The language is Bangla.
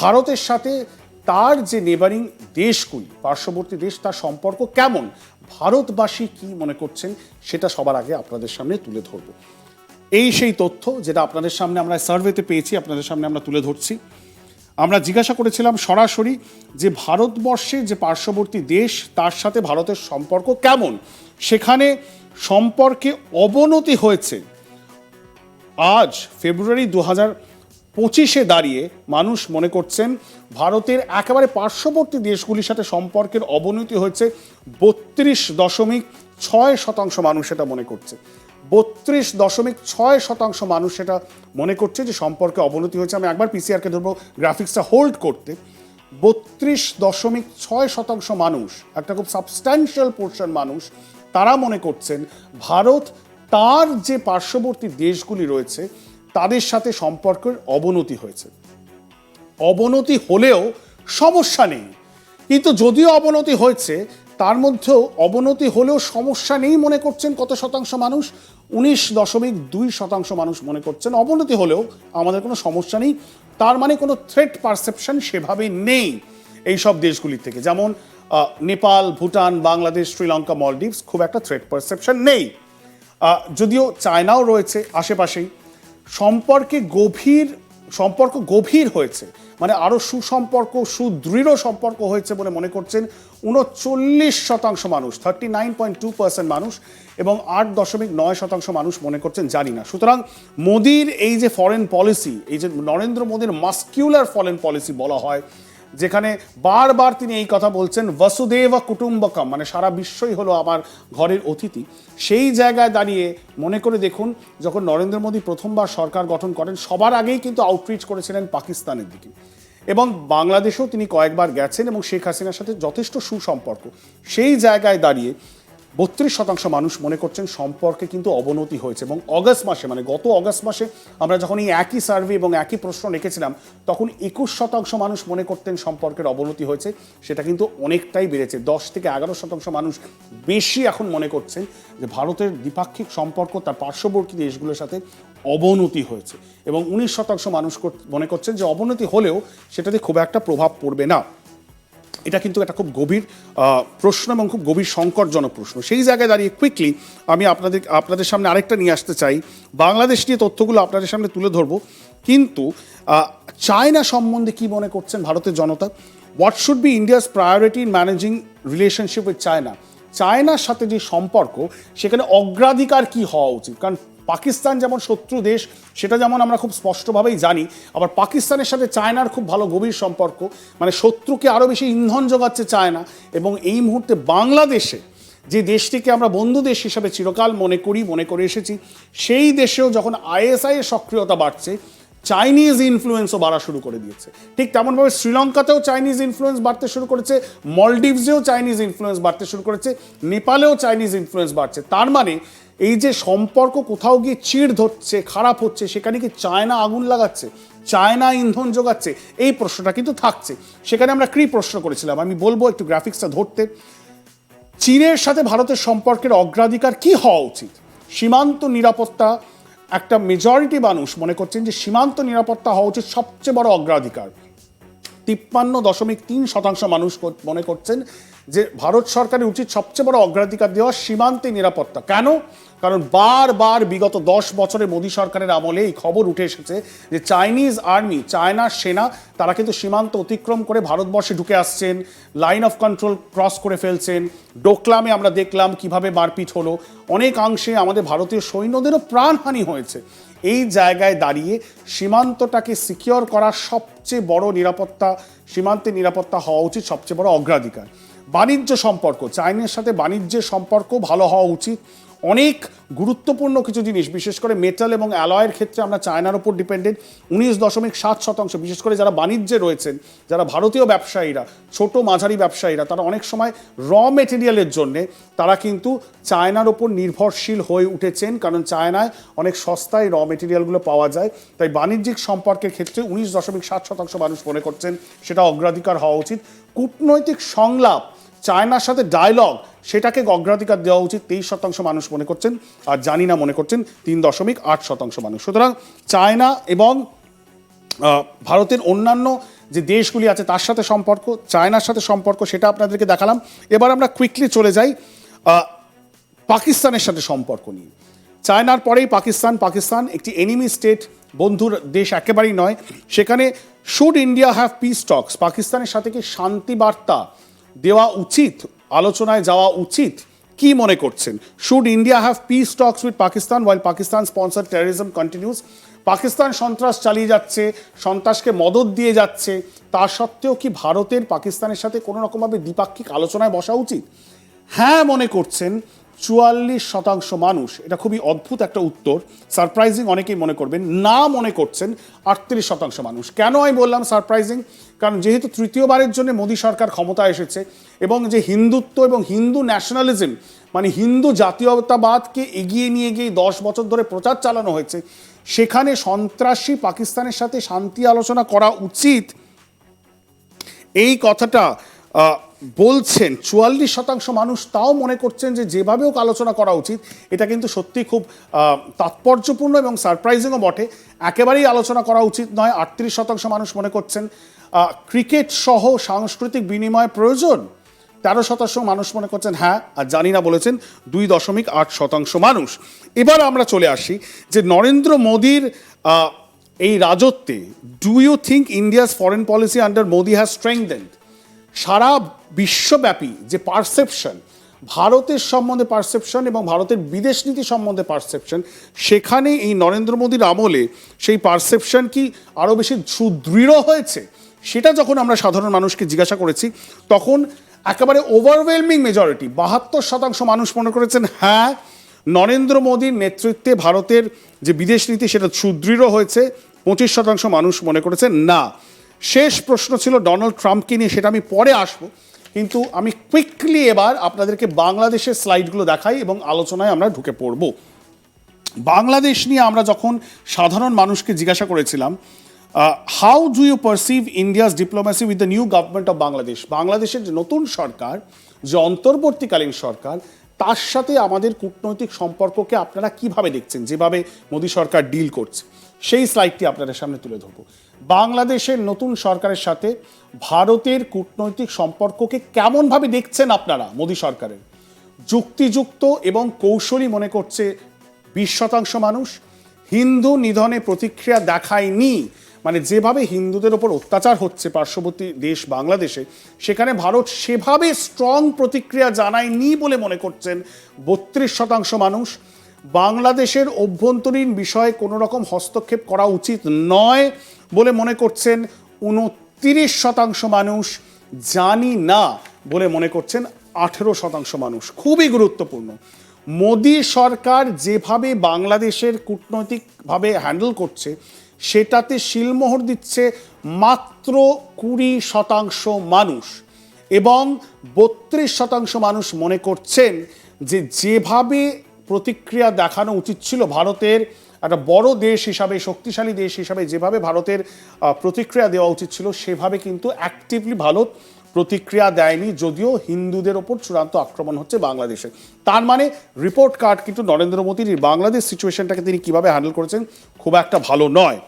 ভারতের সাথে তার যে নেবারিং দেশগুলি, পার্শ্ববর্তী দেশ, তার সম্পর্ক কেমন? ভারতবাসী কি মনে করছেন? সেটা সবার আগে আপনাদের সামনে তুলে ধরব। এই সেই তথ্য যেটা আপনাদের সামনে আমরা সার্ভেতে পেয়েছি, আপনাদের সামনে আমরা তুলে ধরছি। আমরা জিজ্ঞাসা করেছিলাম সরাসরি যে ভারতবর্ষে যে পার্শ্ববর্তী দেশ, তার সাথে ভারতের সম্পর্ক কেমন? সেখানে সম্পর্কে অবনতি হয়েছে। আজ, ফেব্রুয়ারি দু হাজার পঁচিশে দাঁড়িয়ে মানুষ মনে করছেন ভারতের একেবারে পার্শ্ববর্তী দেশগুলির সাথে সম্পর্কের অবনতি হয়েছে বত্রিশ দশমিক ছয় শতাংশ মানুষ এটা মনে করছে। বত্রিশ দশমিক ছয় শতাংশ মানুষ সেটা মনে করছে যে সম্পর্কে অবনতি হয়েছে। আমি একবার পিসিআরকে ধরবো গ্রাফিক্সটা হোল্ড করতে। বত্রিশ দশমিক ছয় শতাংশ মানুষ, একটা খুব সাবস্ট্যান্সিয়াল পোর্শন মানুষ, তারা মনে করছেন ভারত তার যে পার্শ্ববর্তী দেশগুলি রয়েছে তাদের সাথে সম্পর্কের অবনতি হয়েছে। অবনতি হলেও সমস্যা নেই। কিন্তু যদিও অবনতি হয়েছে, তার মধ্যেও অবনতি হলেও সমস্যা নেই মনে করছেন কত শতাংশ মানুষ? উনিশ দশমিক দুই শতাংশ মানুষ মনে করছেন অবনতি হলেও আমাদের কোনো সমস্যা নেই। তার মানে কোনো থ্রেট পারসেপশন সেভাবে নেই এই সব দেশগুলির থেকে। যেমন নেপাল, ভুটান, বাংলাদেশ, শ্রীলঙ্কা মলডিভস খুব একটা থ্রেট পারসেপশন নেই। যদিও চায়নাও রয়েছে আশেপাশেই। সম্পর্কে গভীর, সম্পর্ক গভীর হয়েছে। মানে আরও সুসম্পর্ক, সুদৃঢ় সম্পর্ক হয়েছে বলে মনে করছেন উনচল্লিশ শতাংশ মানুষ thirty nine point two percent মানুষ এবং আট দশমিক নয় শতাংশ মানুষ মনে করছেন জানি না। সুতরাং মোদির এই যে ফরেন পলিসি এই যে নরেন্দ্র মোদীর মাস্কিউলার ফরেন পলিসি বলা হয় যেখানে বারবার তিনি এই কথা বলছেন, বসুদেব কুটুম্বকম মানে সারা বিশ্বই হলো আমার ঘরের অতিথি। সেই জায়গায় দাঁড়িয়ে মনে করে দেখুন, যখন নরেন্দ্র মোদী প্রথমবার সরকার গঠন করেন, সবার আগেই কিন্তু আউটরিচ করেছিলেন পাকিস্তানের দিকে। এবং বাংলাদেশেও তিনি কয়েকবার গেছেন এবং শেখ হাসিনার সাথে যথেষ্ট সুসম্পর্ক। সেই জায়গায় দাঁড়িয়ে বত্রিশ শতাংশ মানুষ মনে করছেন সম্পর্কে কিন্তু অবনতি হয়েছে এবং অগস্ট মাসে মানে গত অগস্ট মাসে আমরা যখন এই একই সার্ভে এবং একই প্রশ্ন রেখেছিলাম, তখন একুশ শতাংশ মানুষ মনে করতেন সম্পর্কের অবনতি হয়েছে। সেটা কিন্তু অনেকটাই বেড়েছে। দশ থেকে এগারো শতাংশ মানুষ বেশি এখন মনে করছেন যে ভারতের দ্বিপাক্ষিক সম্পর্ক, তার পার্শ্ববর্তী দেশগুলোর সাথে অবনতি হয়েছে এবং উনিশ শতাংশ মানুষ মনে করছেন যে অবনতি হলেও সেটাতে খুব একটা প্রভাব পড়বে না। এটা কিন্তু একটা খুব গভীর প্রশ্ন এবং খুব গভীর সংকটজনক প্রশ্ন। সেই জায়গায় দাঁড়িয়ে কুইকলি আমি আপনাদের আপনাদের সামনে আরেকটা নিয়ে আসতে চাই। বাংলাদেশ নিয়ে তথ্যগুলো আপনাদের সামনে তুলে ধরবো। কিন্তু চায়না সম্বন্ধে কি মনে করছেন ভারতের জনতা? What should be India's priority in managing relationship with China চায়নার সাথে যে সম্পর্ক, সেখানে অগ্রাধিকার কি হওয়া উচিত? কারণ পাকিস্তান যেমন শত্রু দেশ, সেটা যেমন আমরা খুব স্পষ্টভাবেই জানি, আবার পাকিস্তানের সাথে চায়নার খুব ভালো গভীর সম্পর্ক মানে শত্রুকে আরও বেশি ইন্ধন যোগাচ্ছে চায়না, এবং এই মুহূর্তে বাংলাদেশে যে দেশটিকে আমরা বন্ধু দেশ হিসাবে চিরকাল মনে করি, মনে করে এসেছি, সেই দেশেও যখন আইএসআই এর সক্রিয়তা বাড়ছে, চাইনিজ ইনফ্লুয়েন্সও বাড়া শুরু করে দিয়েছে। ঠিক তেমনভাবে শ্রীলঙ্কাতেও চাইনিজ ইনফ্লুয়েন্স বাড়তে শুরু করেছে মলডিভসেও চাইনিজ ইনফ্লুয়েন্স বাড়তে শুরু করেছে, নেপালেও চাইনিজ ইনফ্লুয়েন্স বাড়ছে। তার মানে এই যে সম্পর্ক কোথাও গিয়ে চিড় ধরছে, খারাপ হচ্ছে, সেখানে কি চায়না আগুন লাগাচ্ছে, চায়না ইন্ধন যোগাচ্ছে, এই প্রশ্নটা কিন্তু থাকছে। সেখানে আমরা কি প্রশ্ন করেছিলাম? আমি বলব একটু গ্রাফিক্সটা ধরতে। চীনের সাথে ভারতের সম্পর্কের অগ্রাধিকার কি হওয়া উচিত? সীমান্ত নিরাপত্তা, একটা মেজরিটি মানুষ মনে করছেন যে সীমান্ত নিরাপত্তা হওয়া উচিত সবচেয়ে বড় অগ্রাধিকার। তিপ্পান্ন দশমিক তিন শতাংশ মানুষ মনে করছেন যে ভারত সরকারের উচিত সবচেয়ে বড় অগ্রাধিকার দেওয়া সীমান্তে নিরাপত্তা। কেন? কারণ বারবার বিগত দশ বছরে মোদী সরকারের আমলে এই খবর উঠে এসেছে যে চাইনিজ আর্মি চায়নার সেনা, তারা কিন্তু সীমান্ত অতিক্রম করে ভারতবর্ষে ঢুকে আসছেন, লাইন অফ কন্ট্রোল ক্রস করে ফেলছেন, ডোকলামে আমরা দেখলাম কীভাবে মারপিট হলো। অনেকাংশে আমাদের ভারতীয় সৈন্যদেরও প্রাণহানি হয়েছে। এই জায়গায় দাঁড়িয়ে সীমান্তটাকে সিকিওর করা সবচেয়ে বড় নিরাপত্তা সীমান্তে নিরাপত্তা হওয়া উচিত, সবচেয়ে বড় অগ্রাধিকার। বাণিজ্য সম্পর্ক চাইনার সাথে বাণিজ্যের সম্পর্ক ভালো হওয়া উচিত। অনেক গুরুত্বপূর্ণ কিছু জিনিস, বিশেষ করে মেটাল এবং অ্যালয়ের ক্ষেত্রে আমরা চায়নার উপর ডিপেন্ডেন্ট উনিশ দশমিক সাত শতাংশ। বিশেষ করে যারা বাণিজ্যে রয়েছেন, যারা ভারতীয় ব্যবসায়ীরা, ছোট মাঝারি ব্যবসায়ীরা, তারা অনেক সময় র মেটেরিয়ালের জন্যে তারা কিন্তু চায়নার ওপর নির্ভরশীল হয়ে উঠেছেন, কারণ চায়নায় অনেক সস্তায় র মেটেরিয়ালগুলো পাওয়া যায়। তাই বাণিজ্যিক সম্পর্কের ক্ষেত্রে উনিশ দশমিক সাত শতাংশ মানুষ মনে করছেন, সেটা অগ্রাধিকার হওয়া উচিত। কূটনৈতিক সংলাপ চায়নার সাথে ডায়লগ সেটাকে অগ্রাধিকার দেওয়া উচিত, তেইশ শতাংশ মানুষ মনে করছেন, আর জানি না মনে করছেন, তিন দশমিক আট শতাংশ মানুষ। সুতরাং চায়না এবং ভারতের অন্যান্য যে দেশগুলি আছে, তার সাথে সম্পর্ক, চায়নার সাথে সম্পর্ক, সেটা আপনাদেরকে দেখালাম। এবার আমরা কুইকলি চলে যাই পাকিস্তানের সাথে সম্পর্ক নিয়ে। চায়নার পরেই পাকিস্তান পাকিস্তান একটি এনিমি স্টেট বন্ধুর দেশ একেবারেই নয়, সেখানে should India have peace talks পাকিস্তানের সাথে কি শান্তি বার্তা? দেওয়া উচিত, আলোচনায় যাওয়া উচিত, কি মনে করছেন? Should India have peace talks with Pakistan while Pakistan sponsor terrorism continues Pakistan সন্ত্রাস চালিয়ে যাচ্ছে, সন্ত্রাসকে মদত দিয়ে যাচ্ছে, তা সত্ত্বেও কি ভারতের পাকিস্তানের সাথে কোনো রকমভাবে দ্বিপাক্ষিক আলোচনায় বসা উচিত? হ্যাঁ মনে করছেন চুয়াল্লিশ শতাংশ মানুষ, এটা খুবই অদ্ভুত একটা উত্তর সারপ্রাইজিং অনেকেই মনে করবেন, না মনে করছেন আটত্রিশ শতাংশ মানুষ। কেন আমি বললাম সারপ্রাইজিং কারণ যেহেতু তৃতীয়বারের জন্য মোদী সরকার ক্ষমতায় এসেছে এবং যে হিন্দুত্ব এবং হিন্দু ন্যাশনালিজম মানে হিন্দু জাতীয়তাবাদকে এগিয়ে নিয়ে গিয়ে দশ বছর ধরে প্রচার চালানো হয়েছে, সেখানে সন্ত্রাসী পাকিস্তানের সাথে শান্তি আলোচনা করা উচিত, এই কথাটা বলছেন, চুয়াল্লিশ শতাংশ মানুষ তাও মনে করছেন যে যেভাবে হোক আলোচনা করা উচিত, এটা কিন্তু সত্যি খুব তাৎপর্যপূর্ণ এবং সারপ্রাইজিংও বটে। একেবারেই আলোচনা করা উচিত নয়, আটত্রিশ শতাংশ মানুষ মনে করছেন ক্রিকেট সহ সাংস্কৃতিক বিনিময় প্রয়োজন। তেরো শতাংশ মানুষ মনে করছেন হ্যাঁ আর জানি না বলেছেন, দুই দশমিক আট শতাংশ মানুষ। এবার আমরা চলে আসি যে নরেন্দ্র মোদীর এই রাজত্বে do you think India's foreign policy under Modi has strengthened সারা বিশ্বব্যাপী যে পারসেপশন, ভারতের সম্বন্ধে পারসেপশন এবং ভারতের বিদেশ নীতি সম্বন্ধে পারসেপশন সেখানে এই নরেন্দ্র মোদীর আমলে সেই পারসেপশন কি আরও বেশি সুদৃঢ় হয়েছে? সেটা যখন আমরা সাধারণ মানুষকে জিজ্ঞাসা করেছি, তখন একেবারে ওভারওয়েলমিং মেজরিটি বাহাত্তর শতাংশ মানুষ মনে করেছেন হ্যাঁ নরেন্দ্র মোদীর নেতৃত্বে ভারতের যে বিদেশ নীতি সেটা সুদৃঢ় হয়েছে, পঁচিশ শতাংশ মানুষ মনে করেছেন, না। শেষ প্রশ্ন ছিল ডোনাল্ড ট্রাম্পকে নিয়ে, সেটা আমি পরে আসব। কিন্তু আমি কুইকলি এবার আপনাদেরকে বাংলাদেশের স্লাইডগুলো দেখাই এবং আলোচনায় আমরা ঢুকে পড়ব। বাংলাদেশ নিয়ে আমরা যখন সাধারণ মানুষকে জিজ্ঞাসা করেছিলাম how do you perceive India's diplomacy with the new government of Bangladesh বাংলাদেশের যে নতুন সরকার, যে অন্তর্বর্তীকালীন সরকার, তার সাথে আমাদের কূটনৈতিক সম্পর্ককে আপনারা কীভাবে দেখছেন? যেভাবে মোদী সরকার ডিল করছে। সেই স্লাইডটি আপনাদের সামনে তুলে ধরবো। বাংলাদেশের নতুন সরকারের সাথে ভারতের কূটনৈতিক সম্পর্ককে কেমনভাবে দেখছেন আপনারা মোদী সরকারের? যুক্তিযুক্ত এবং কৌশলী মনে করছে বিশ শতাংশ মানুষ। হিন্দু নিধনে প্রতিক্রিয়া দেখায়নি। মানে যেভাবে হিন্দুদের ওপর অত্যাচার হচ্ছে পার্শ্ববর্তী দেশ বাংলাদেশে, সেখানে ভারত সেভাবে স্ট্রং প্রতিক্রিয়া জানায়নি বলে মনে করছেন বত্রিশ শতাংশ মানুষ। বাংলাদেশের অভ্যন্তরীণ বিষয়ে কোনো রকম হস্তক্ষেপ করা উচিত নয় বলে মনে করছেন উনত্রিশ শতাংশ মানুষ। জানি না বলে মনে করছেন আঠেরো শতাংশ মানুষ। খুবই গুরুত্বপূর্ণ। মোদী সরকার যেভাবে বাংলাদেশের কূটনৈতিকভাবে হ্যান্ডেল করছে, সেটাতে শিলমোহর দিচ্ছে মাত্র কুড়ি শতাংশ মানুষ। এবং বত্রিশ শতাংশ মানুষ মনে করছেন যে যেভাবে প্রতিক্রিয়া দেখানো উচিত ছিল ভারতের একটা বড় দেশ হিসাবে, শক্তিশালী দেশ হিসাবে যেভাবে ভারতের প্রতিক্রিয়া দেওয়া উচিত ছিল, সেভাবে কিন্তু অ্যাক্টিভলি ভারত প্রতিক্রিয়া দেয়নি, যদিও হিন্দুদের ওপর চূড়ান্ত আক্রমণ হচ্ছে বাংলাদেশে। তার মানে রিপোর্ট কার্ড কিন্তু নরেন্দ্র মোদীর বাংলাদেশ সিচুয়েশনটাকে তিনি কীভাবে হ্যান্ডেল করেছেন, খুব একটা ভালো নয়।